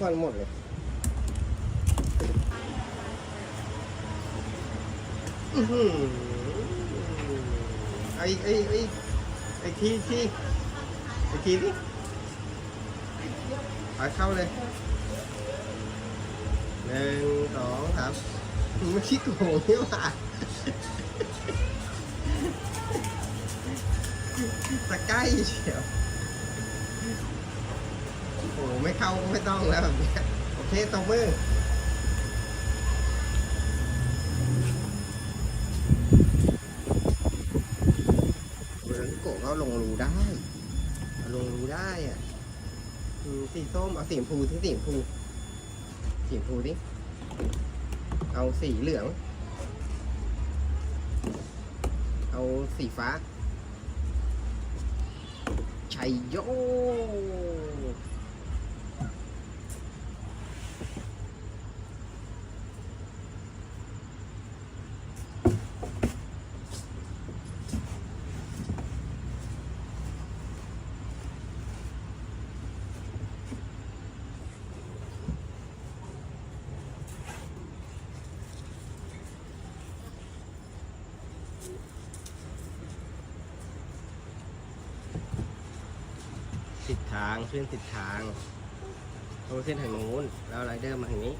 บอลหมดเลยอือหือไอ้ไอ้ไอ้ไอ้ทีทีไอ้ทีนี่ไปเข้าเลยหนึ่งสองสามไม่คิดโกงนี่หว่าตะใกล้เชียว อ้ไม่เข้าก็ไม่ต้องแล้วแบบนี้โอเคตบมือเวลาโกะก็ลงรูได้ลงรูได้อะอืมสีส้มเอาสีชมพูที่สีชมพูสีชมพูดิเอาสีเหลือง เอาสีฟ้าชัยโย ติด ทางเพื่นติดทางตรงเส้นทางนู้นแล้วไรเดอร์มาทางนี้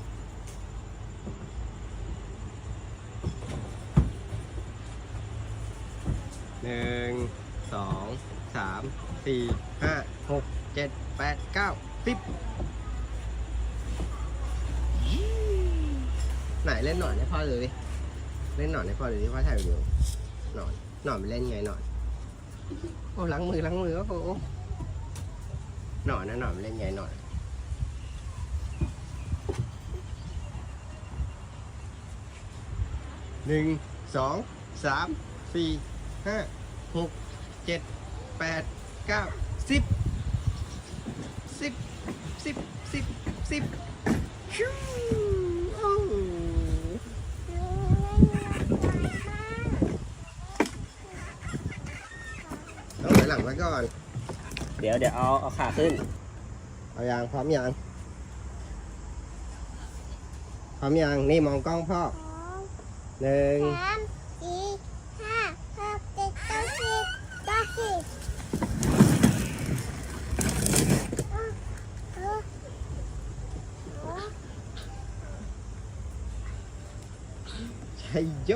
หนึ่งสองสามสี่ห้าหกเจ็ดแปดเก้าสิบไหนเล่นหนอนให้พ่อดูดิเล่นหนอนให้พ่อดูดิพ่อถ่ายวิดีโอหนอนหนอนมันเล่นไงหนอนโอ้ล้างมือล้างมือก็โอ้ห หน่อนนะหน่อนมันเล่นไงหน่อนหนึ่งสองสามสี่ห้าหกเจ็ดแปดเก้าสิบสิบสิบสิบสิบชิวโอ้ต้องถอยหลังไว้ก่อน เดี๋ยวเดี๋ยวเอาเอาขาขึ้น เอายางพร้อมยางพร้อมยางนี่มองกล้องพ่อหนึ่งสามสี่ห้าหกเจ็ดเก้าสิบเก้าสิบเออเออเออชัยโย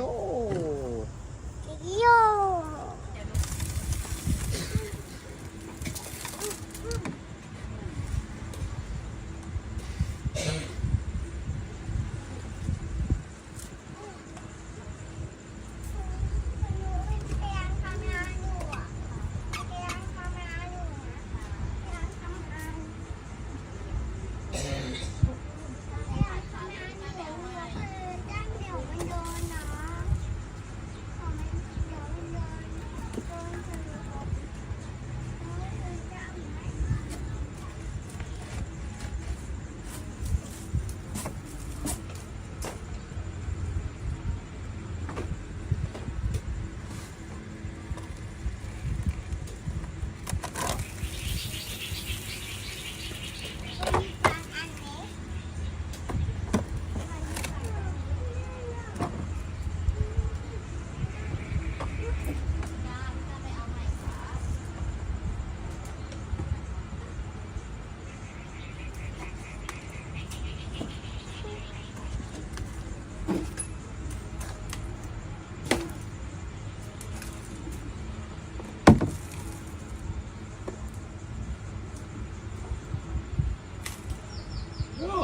โอ้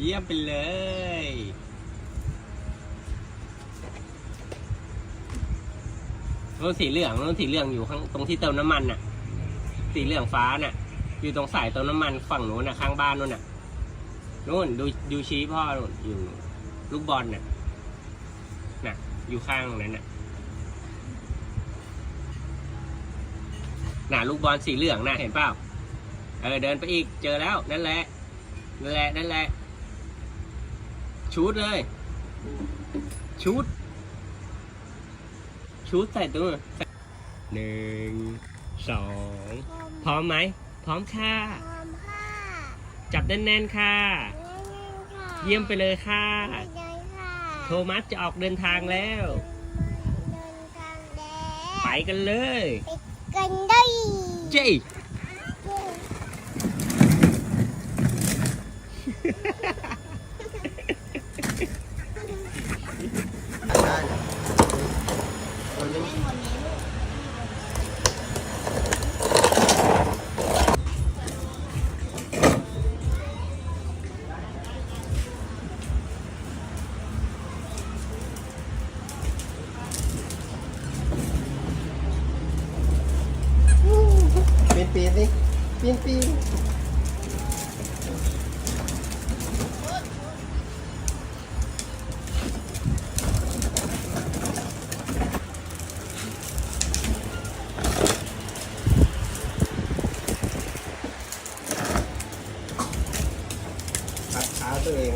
เยี่ยมไปเลย รถสีเหลืองรถสีเหลืองอยู่ข้างตรงที่เติมน้ำมันน่ะ สีเหลืองฟ้าน่ะ อยู่ตรงสายเติมน้ำมันฝั่งนู้นน่ะข้างบ้านนู้นน่ะนู้นดูดูชี้พ่อนู่นอยู่ลูกบอลน่ะ น่ะ อยู่ข้างนั้นน่ะน่ะลูกบอลสีเหลืองน่ะเห็นเปล่า เออเดินไปอีกเจอแล้วนั่นแหละ นั่นแหละนั่นแหละชูดเลยชูดชูดใส่ตัวหนึ่งสองพร้อมไหมพร้อมค่ะพร้อมค่ะจับแน่นๆค่ะ เยี่ยมไปเลยค่ะ โทมัสจะออกเดินทางแล้ว ไปกันเลยกันได้เจ้ ได้เรายังปีนปีนสิ ปีนปีน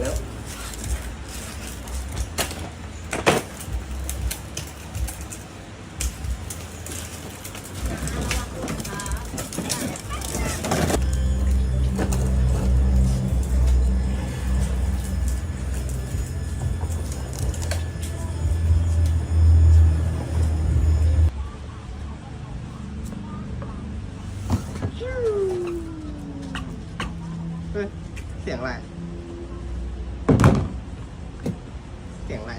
ปั เองแล้วเฮ้ยเสียงอะไร เสียงอะไร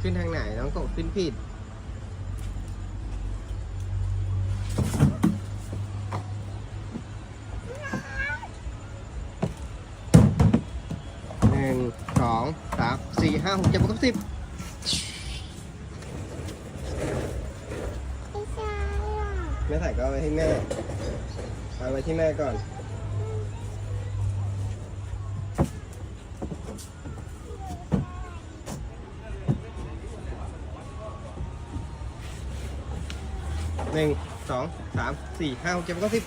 ขึ้นทางไหนน้องกบขึ้นผิด หนึ่ง สอง สาม สี่ ห้า หกเจ็ดแปดเก้าสิบ ไม่ใช่หรอกแม่ใส่ก็เอาไว้ให้แม่เอาไว้ที่แม่ก่อน นึ่งสองสามสี่ห้าหกเจ็ดแปดเก้าสิบ